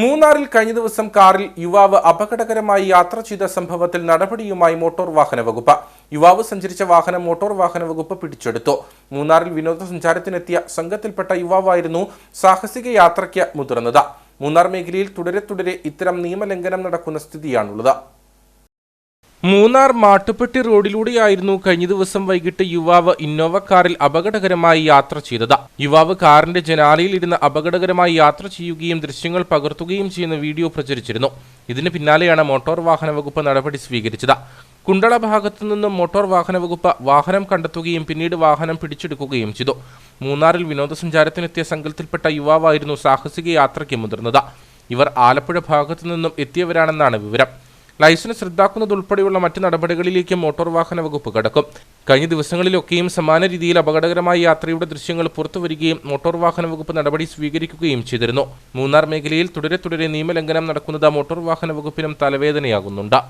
മൂന്നാറിൽ കഴിഞ്ഞ ദിവസം കാറിൽ യുവാവ് അപകടകരമായി യാത്ര ചെയ്ത സംഭവത്തിൽ നടപടിയുമായി മോട്ടോർ വാഹന വകുപ്പ്. യുവാവ് സഞ്ചരിച്ച വാഹനം മോട്ടോർ വാഹന വകുപ്പ് പിടിച്ചെടുത്തു. മൂന്നാറിൽ വിനോദസഞ്ചാരത്തിനെത്തിയ സംഘത്തിൽപ്പെട്ട യുവാവായിരുന്നു സാഹസിക യാത്രയ്ക്ക് മുതിർന്നത്. മൂന്നാർ മേഖലയിൽ തുടരെ തുടരെ ഇത്തരം നിയമലംഘനം നടക്കുന്ന സ്ഥിതിയാണുള്ളത്. മൂന്നാർ മാട്ടുപ്പെട്ടി റോഡിലൂടെയായിരുന്നു കഴിഞ്ഞ ദിവസം വൈകിട്ട് യുവാവ് ഇന്നോവ കാറിൽ അപകടകരമായി യാത്ര ചെയ്തത്. യുവാവ് കാറിന്റെ ജനാലയിൽ ഇരുന്ന് അപകടകരമായി യാത്ര ചെയ്യുകയും ദൃശ്യങ്ങൾ പകർത്തുകയും ചെയ്യുന്ന വീഡിയോ പ്രചരിച്ചിരുന്നു. ഇതിന് പിന്നാലെയാണ് മോട്ടോർ വാഹന വകുപ്പ് നടപടി സ്വീകരിച്ചത്. കുണ്ടള ഭാഗത്തു നിന്നും മോട്ടോർ വാഹന വകുപ്പ് വാഹനം കണ്ടെത്തുകയും പിന്നീട് വാഹനം പിടിച്ചെടുക്കുകയും ചെയ്തു. മൂന്നാറിൽ വിനോദസഞ്ചാരത്തിനെത്തിയ സംഘത്തിൽപ്പെട്ട യുവാവായിരുന്നു സാഹസിക യാത്രയ്ക്ക് മുതിർന്നത്. ഇവർ ആലപ്പുഴ ഭാഗത്തു നിന്നും എത്തിയവരാണെന്നാണ് വിവരം. ലൈസൻസ് റദ്ദാക്കുന്നതുൾപ്പെടെയുള്ള മറ്റ് നടപടികളിലേക്ക് മോട്ടോർ വാഹന വകുപ്പ് കടക്കും. കഴിഞ്ഞ ദിവസങ്ങളിലൊക്കെയും സമാന രീതിയിൽ അപകടകരമായ യാത്രയുടെ ദൃശ്യങ്ങൾ പുറത്തുവരികയും മോട്ടോർ വാഹന വകുപ്പ് നടപടി സ്വീകരിക്കുകയും ചെയ്തിരുന്നു. മൂന്നാർ മേഖലയിൽ തുടരെ തുടരെ നിയമലംഘനം നടക്കുന്നത് മോട്ടോർ വാഹന വകുപ്പിനും തലവേദനയാകുന്നുണ്ട്.